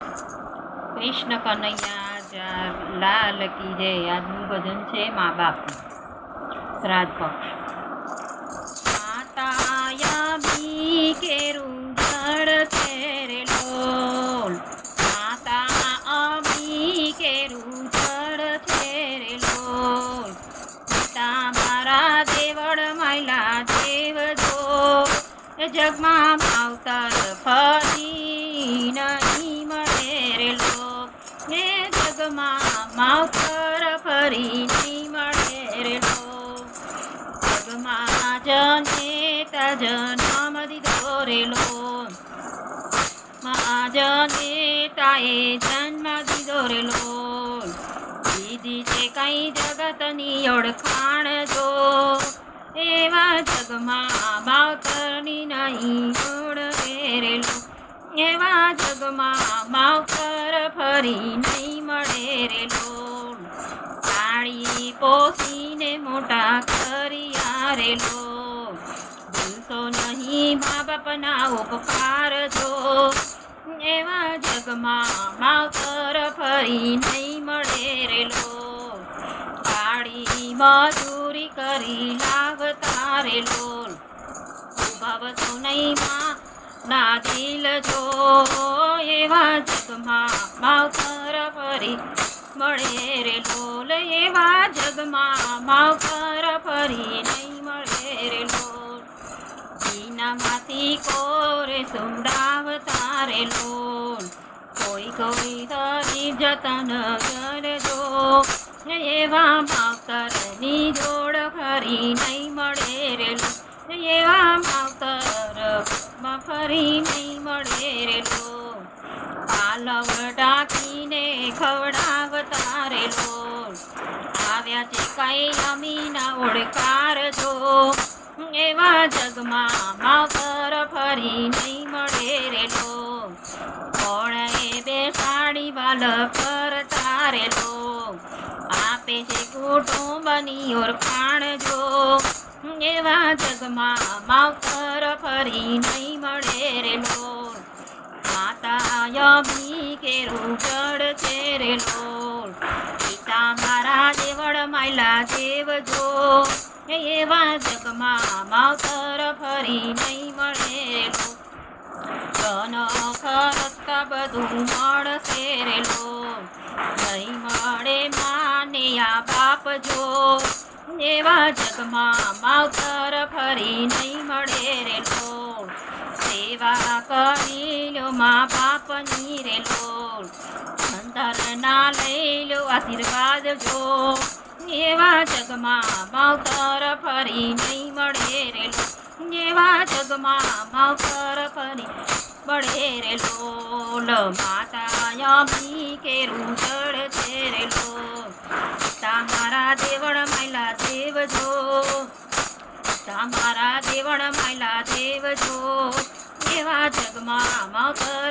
કૃષ્ણ કનૈયા લાલ કી જય. આજનું ભજન છે મા બાપ. શ્રાદ્ધ પક્ષ. માતાયા બી જળ છે લોલ. માતા અમી કેરું જળ છે રે લોલ મારા દેવળ માયલા દેવ જો જગમાં આવતા ફરી નહીં માવતર ફરી નહીં મળે રે લોક જગમાં જને તજનમ દીધો રે મહાજને તાએ જન્મ જગતની ઓળખાણ જો. એવા જગમાં માવતરની નહીં ઓળ વેરેલો એવા જગમાં માવતર ફરી પોસીને મોટા કર્યા રે લો ભૂલતો નહીં મા બાપના ઉપકાર જો. એવા જગમાં માવતર ફરી નહીં મળે રે લો કાળી મજૂરી કરી લાવતા રે લો ભાવતો નહીં માં, ના દિલ જો. એવા જગમાં માવતર ફરી મળે રે ઢોલ એવા જગમાં માવતર ફરી નહીં મળે રે લોલમાંથી કોરે સુમડાવતા રે લોલ કોઈ કોઈ તરી જતન કરજો. એવા માવતરની જોડ ફરી નહીં મળે રે એવા માવતર ફરી નહીં મળે રે લો પાલવ ઢાંકીને ખવડાવતા આવ્યા છે કઈ અમીના ઓળકાર જો, એવા જગમાં માવતર ફરી નહીં મળે રે લો. કોણ એ બેસાડી વાલ પર તારે લો આપે છે કુટુંબની ઓળખાણ જો, એવા જગમાં માવતર ફરી નહીં મળે રે લો. માતા યમી કેરું જડ છે રે લોલ એવા જગમાં માવતર ફરી નહીં મળે રે લો ધન ખરતા બધું મળશે રે લો નહીં મળે માને આ બાપ જો. એવા જગમાં માવતર ફરી નહીં મળે રેલો સેવા કરી લો મા બાપની રેલો અંતર ના લઈ લો આશીર્વાદ જો. એવા જગમાં માવતર ફરી નહીં મળે રેલો. જેવા જગમાં માવતર ફરી મળે રે લોલ માતા યમી કેરું જળ છે રે લો તામારા દેવણ માયલા દેવ જો તમારા દેવણ માયલા દેવ જો એવા જગમાં માવતર